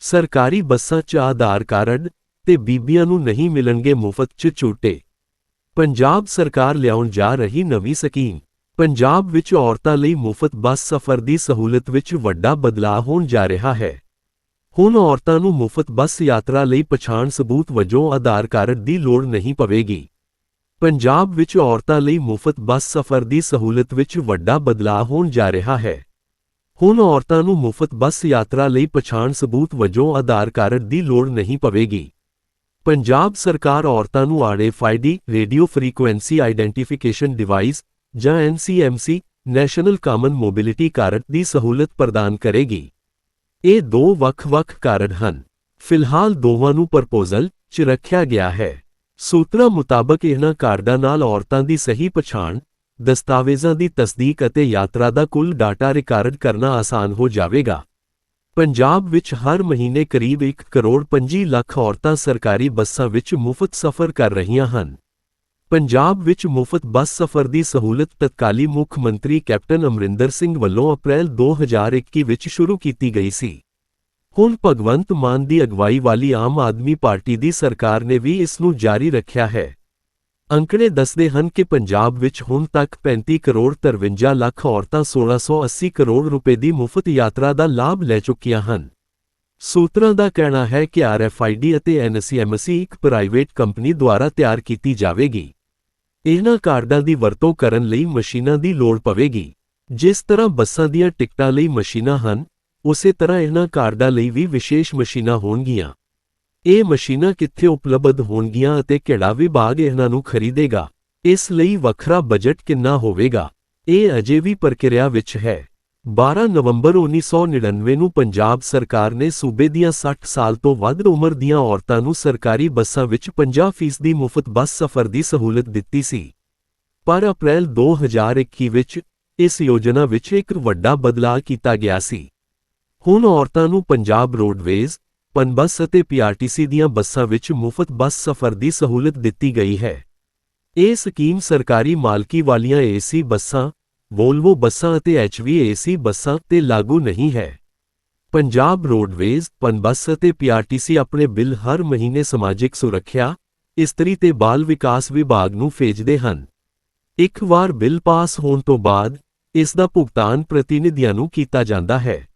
ਸਰਕਾਰੀ ਬੱਸਾਂ 'ਚ ਆਧਾਰ ਕਾਰਡ ਤੇ ਬੀਬੀਆਂ ਨੂੰ ਨਹੀਂ ਮਿਲਣਗੇ ਮੁਫਤ 'ਚ ਝੂਟੇ ਪੰਜਾਬ ਸਰਕਾਰ ਲਿਆਉਣ ਜਾ ਰਹੀ ਨਵੀਂ ਸਕੀਮ। ਪੰਜਾਬ ਵਿੱਚ ਔਰਤਾਂ ਲਈ ਮੁਫਤ ਬੱਸ ਸਫ਼ਰ ਦੀ ਸਹੂਲਤ ਵਿੱਚ ਵੱਡਾ ਬਦਲਾਅ ਹੋਣ ਜਾ ਰਿਹਾ ਹੈ। ਹੁਣ ਔਰਤਾਂ ਨੂੰ ਮੁਫਤ ਬੱਸ ਯਾਤਰਾ ਲਈ ਪਛਾਣ ਸਬੂਤ ਵਜੋਂ ਆਧਾਰ ਕਾਰਡ ਦੀ ਲੋੜ ਨਹੀਂ ਪਵੇਗੀ। ਪੰਜਾਬ ਵਿੱਚ ਔਰਤਾਂ ਲਈ ਮੁਫਤ ਬੱਸ ਸਫ਼ਰ ਦੀ ਸਹੂਲਤ ਵਿੱਚ ਵੱਡਾ ਬਦਲਾਅ ਹੋਣ ਜਾ ਰਿਹਾ ਹੈ। ਹੁਣ ਔਰਤਾਂ ਨੂੰ ਮੁਫਤ ਬੱਸ ਯਾਤਰਾ ਲਈ ਪਛਾਣ ਸਬੂਤ ਵਜੋਂ ਆਧਾਰ ਕਾਰਡ ਦੀ ਲੋੜ ਨਹੀਂ ਪਵੇਗੀ। ਪੰਜਾਬ ਸਰਕਾਰ ਔਰਤਾਂ ਨੂੰ RFID radio frequency identification device ਜਾਂ NCMC national common mobility card ਦੀ ਸਹੂਲਤ ਪ੍ਰਦਾਨ ਕਰੇਗੀ। ਇਹ ਦੋ ਵੱਖ-ਵੱਖ ਕਾਰਨ ਹਨ। ਫਿਲਹਾਲ ਦੋਵਾਂ ਨੂੰ ਪ੍ਰਪੋਜ਼ਲ 'ਚ ਰੱਖਿਆ ਗਿਆ ਹੈ। ਸੂਤਰਾਂ ਮੁਤਾਬਕ ਇਹਨਾਂ ਕਾਰਡਾਂ ਨਾਲ ਔਰਤਾਂ ਦੀ ਸਹੀ ਪਛਾਣ, ਦਸਤਾਵੇਜ਼ਾਂ ਦੀ ਤਸਦੀਕ ਅਤੇ ਯਾਤਰਾ ਦਾ ਕੁੱਲ ਡਾਟਾ ਰਿਕਾਰਡ ਕਰਨਾ ਆਸਾਨ ਹੋ ਜਾਵੇਗਾ। ਪੰਜਾਬ ਵਿੱਚ ਹਰ ਮਹੀਨੇ ਕਰੀਬ 1 ਕਰੋੜ 25 ਲੱਖ ਔਰਤਾਂ ਸਰਕਾਰੀ ਬੱਸਾਂ ਵਿੱਚ ਮੁਫਤ ਸਫ਼ਰ ਕਰ ਰਹੀਆਂ ਹਨ। ਪੰਜਾਬ ਵਿੱਚ ਮੁਫਤ ਬੱਸ ਸਫ਼ਰ ਦੀ ਸਹੂਲਤ ਤਤਕਾਲੀ ਮੁੱਖ ਮੰਤਰੀ ਕੈਪਟਨ ਅਮਰਿੰਦਰ ਸਿੰਘ ਵੱਲੋਂ ਅਪ੍ਰੈਲ 2021 ਵਿੱਚ ਸ਼ੁਰੂ ਕੀਤੀ ਗਈ ਸੀ। ਹੁਣ ਭਗਵੰਤ ਮਾਨ ਦੀ ਅਗਵਾਈ ਵਾਲੀ ਆਮ ਆਦਮੀ ਪਾਰਟੀ ਦੀ ਸਰਕਾਰ ਨੇ ਵੀ ਇਸ ਨੂੰ ਜਾਰੀ ਰੱਖਿਆ ਹੈ। ਅੰਕੜੇ ਦੱਸਦੇ ਹਨ ਕਿ ਪੰਜਾਬ ਵਿੱਚ ਹੁਣ ਤੱਕ 35 ਕਰੋੜ 53 ਲੱਖ ਔਰਤਾਂ 1680 ਕਰੋੜ ਰੁਪਏ ਦੀ ਮੁਫਤ ਯਾਤਰਾ ਦਾ ਲਾਭ ਲੈ ਚੁੱਕੀਆਂ ਹਨ। ਸੂਤਰਾਂ ਦਾ ਕਹਿਣਾ ਹੈ ਕਿ ਆਰਐਫਆਈਡੀ ਅਤੇ ਐਨਸੀਐਮਸੀ ਇੱਕ ਪ੍ਰਾਈਵੇਟ ਕੰਪਨੀ ਦੁਆਰਾ ਤਿਆਰ ਕੀਤੀ ਜਾਵੇਗੀ। ਇਹਨਾਂ ਕਾਰਡਾਂ ਦੀ ਵਰਤੋਂ ਕਰਨ ਲਈ ਮਸ਼ੀਨਾਂ ਦੀ ਲੋੜ ਪਵੇਗੀ। ਜਿਸ ਤਰ੍ਹਾਂ ਬੱਸਾਂ ਦੀਆਂ ਟਿਕਟਾਂ ਲਈ ਮਸ਼ੀਨਾਂ ਹਨ, ਉਸੇ ਤਰ੍ਹਾਂ ਇਹਨਾਂ ਕਾਰਡਾਂ ਲਈ ਵੀ ਵਿਸ਼ੇਸ਼ ਮਸ਼ੀਨਾਂ ਹੋਣਗੀਆਂ। ਇਹ ਮਸ਼ੀਨਾਂ ਕਿੱਥੇ ਉਪਲਬਧ ਹੋਣਗੀਆਂ ਅਤੇ ਕਿਹੜਾ ਵਿਭਾਗ ਇਹਨਾਂ ਨੂੰ ਖਰੀਦੇਗਾ, ਇਸ ਲਈ ਵੱਖਰਾ ਬਜਟ ਕਿੰਨਾ ਹੋਵੇਗਾ, ਇਹ ਅਜੇ ਵੀ ਪ੍ਰਕਿਰਿਆ ਵਿੱਚ ਹੈ। 12 ਨਵੰਬਰ 1999 ਨੂੰ ਪੰਜਾਬ ਸਰਕਾਰ ਨੇ ਸੂਬੇ ਦੀਆਂ 60 ਸਾਲ ਤੋਂ ਵੱਧ ਉਮਰ ਦੀਆਂ ਔਰਤਾਂ ਨੂੰ ਸਰਕਾਰੀ ਬੱਸਾਂ ਵਿੱਚ 50% ਦੀ ਮੁਫਤ ਬੱਸ ਸਫ਼ਰ ਦੀ ਸਹੂਲਤ ਦਿੱਤੀ ਸੀ। ਪਰ ਅਪ੍ਰੈਲ 2021 ਵਿੱਚ ਇਸ ਯੋਜਨਾ ਵਿੱਚ ਇੱਕ ਵੱਡਾ ਬਦਲਾਅ ਕੀਤਾ ਗਿਆ ਸੀ। ਹੁਣ ਔਰਤਾਂ ਨੂੰ ਪੰਜਾਬ ਰੋਡਵੇਜ਼, ਪਨਬੱਸ ਅਤੇ ਪੀਆਰਟੀਸੀ ਦੀਆਂ ਬੱਸਾਂ ਵਿੱਚ ਮੁਫਤ ਬੱਸ ਸਫ਼ਰ ਦੀ ਸਹੂਲਤ ਦਿੱਤੀ ਗਈ ਹੈ। ਇਹ ਸਕੀਮ ਸਰਕਾਰੀ ਮਾਲਕੀ ਵਾਲੀਆਂ ਏਸੀ ਬੱਸਾਂ ਵੋਲਵੋ ਬੱਸਾਂ ਅਤੇ ਐਚਵੀਏਸੀ ਬੱਸਾਂ ਤੇ ਲਾਗੂ ਨਹੀਂ ਹੈ। ਪੰਜਾਬ ਰੋਡਵੇਜ਼, ਪਨਬੱਸ ਅਤੇ ਪੀਆਰਟੀਸੀ ਆਪਣੇ ਬਿੱਲ ਹਰ ਮਹੀਨੇ ਸਮਾਜਿਕ ਸੁਰੱਖਿਆ, ਇਸਤਰੀ ਤੇ ਬਾਲ ਵਿਕਾਸ ਵਿਭਾਗ ਨੂੰ ਭੇਜਦੇ ਹਨ। ਇੱਕ ਵਾਰ ਬਿੱਲ ਪਾਸ ਹੋਣ ਤੋਂ ਬਾਅਦ, ਇਸ ਦਾ ਭੁਗਤਾਨ ਪ੍ਰਤੀਨਿਧੀਆਂ ਨੂੰ ਕੀਤਾ ਜਾਂਦਾ ਹੈ।